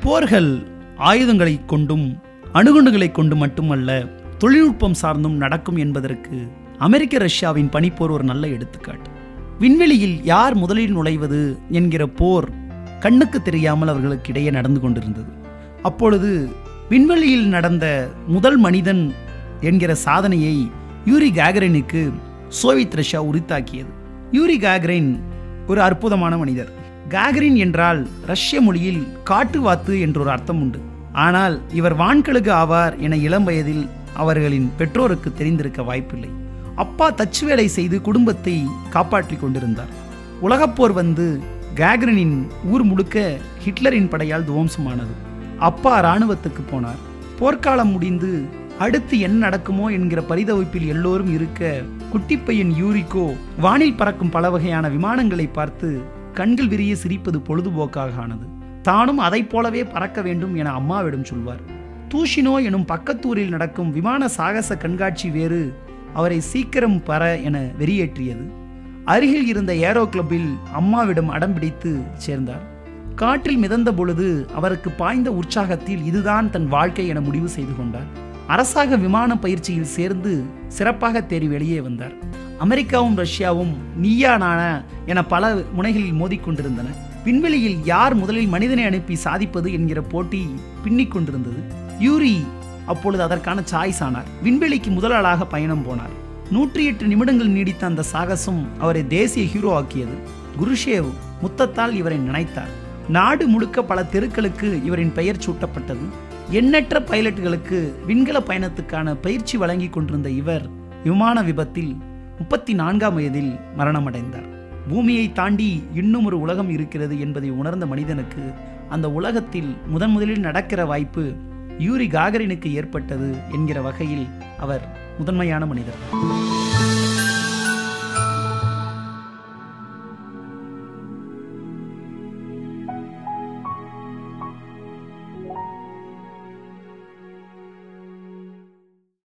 போர்கள் ஆயுதங்களை கொண்டும் அணுகுண்டுகளை கொண்டு மட்டுமல்ல தொழில்நுட்பம் சார்ந்தும் நடக்கும் என்பதற்கு அமெரிக்க ரஷ்யாவின் பனிப்போர் ஒரு நல்ல எடுத்துக்காட்டு. விண்வெளியில் யார் முதலில் நுழைவது என்கிற போர் கண்ணுக்கு தெரியாமல் அவர்களுக்கு இடையே நடந்து கொண்டிருந்தது. அப்பொழுது விண்வெளியில் நடந்த முதல் மனிதன் என்கிற சாதனையை யூரி காகரினுக்கு சோவியத் ரஷ்யா உரித்தாக்கியது. யூரி காகரின் ஒரு அற்புதமான மனிதர். காகரின் என்றால் ரஷ்ய மொழியில் காட்டுவாத்து என்றொரு அர்த்தம் உண்டு. ஆனால் இவர் வான்கழுகு ஆவார் என இளம் வயதில் அவர்களின் பெற்றோருக்கு தெரிந்திருக்க வாய்ப்பில்லை. அப்பா தச்சு வேலை செய்து குடும்பத்தை காப்பாற்றிக் கொண்டிருந்தார். உலகப்போர் வந்து காகரினின் ஊர் முழுக்க ஹிட்லரின் படையால் துவம்சமானது. அப்பா இராணுவத்துக்கு போனார். போர்க்காலம் முடிந்து அடுத்து என்ன நடக்குமோ என்கிற பரிதவிப்பில் எல்லோரும் இருக்க குட்டிப்பையன் யூரிக்கோ வானில் பறக்கும் பல வகையான விமானங்களை பார்த்து கண்கள் விரிய சிரிப்பது பொழுதுபோக்காக ஆனது. தானும் அதைப் போலவே பறக்க வேண்டும் என அம்மாவிடம் சொல்வார். தூஷினோ எனும் பக்கத்தூரில் நடக்கும் விமான சாகச கண்காட்சி வேறு அவரை சீக்கிரம் பற என வெறியேற்றியது. அருகில் இருந்த ஏரோ கிளப்பில் அம்மாவிடம் அடம்பிடித்து சேர்ந்தார். காற்றில் மிதந்த பொழுது அவருக்கு பாய்ந்த உற்சாகத்தில் இதுதான் தன் வாழ்க்கை என முடிவு செய்து கொண்டார். அரசாங்க விமான பயிற்சியில் சேர்ந்து சிறப்பாக தேறி வெளியே வந்தார். அமெரிக்காவும் ரஷ்யாவும் நீயா நானா என பல முனைகளில் மோதிக்கொண்டிருந்தன. விண்வெளியில் யார் முதலில் மனிதனை அனுப்பி சாதிப்பது என்கிற போட்டி பின்னிக் கொண்டிருந்தது. யூரி அப்பொழுது அதற்கான சாய்ஸ் ஆனார். விண்வெளிக்கு முதலாளாக பயணம் போனார். நூற்றி எட்டு நிமிடங்கள் நீடித்த அந்த சாகசம் அவரை தேசிய ஹீரோ ஆக்கியது. குருஷேவ் முத்தத்தால் இவரை நினைத்தார். நாடு முழுக்க பல தெருக்களுக்கு இவரின் பெயர் சூட்டப்பட்டது. எண்ணற்ற பைலட்டுகளுக்கு விண்கல பயணத்துக்கான பயிற்சி வழங்கி கொண்டிருந்த இவர் விமான விபத்தில் முப்பத்தி நான்காம் வயதில் மரணமடைந்தார். பூமியை தாண்டி இன்னும் ஒரு உலகம் இருக்கிறது என்பதை உணர்ந்த மனிதனுக்கு அந்த உலகத்தில் முதன் முதலில் நடக்கிற வாய்ப்பு யூரி காகரினுக்கு ஏற்பட்டது என்கிற வகையில் அவர் முதன்மையான மனிதர்.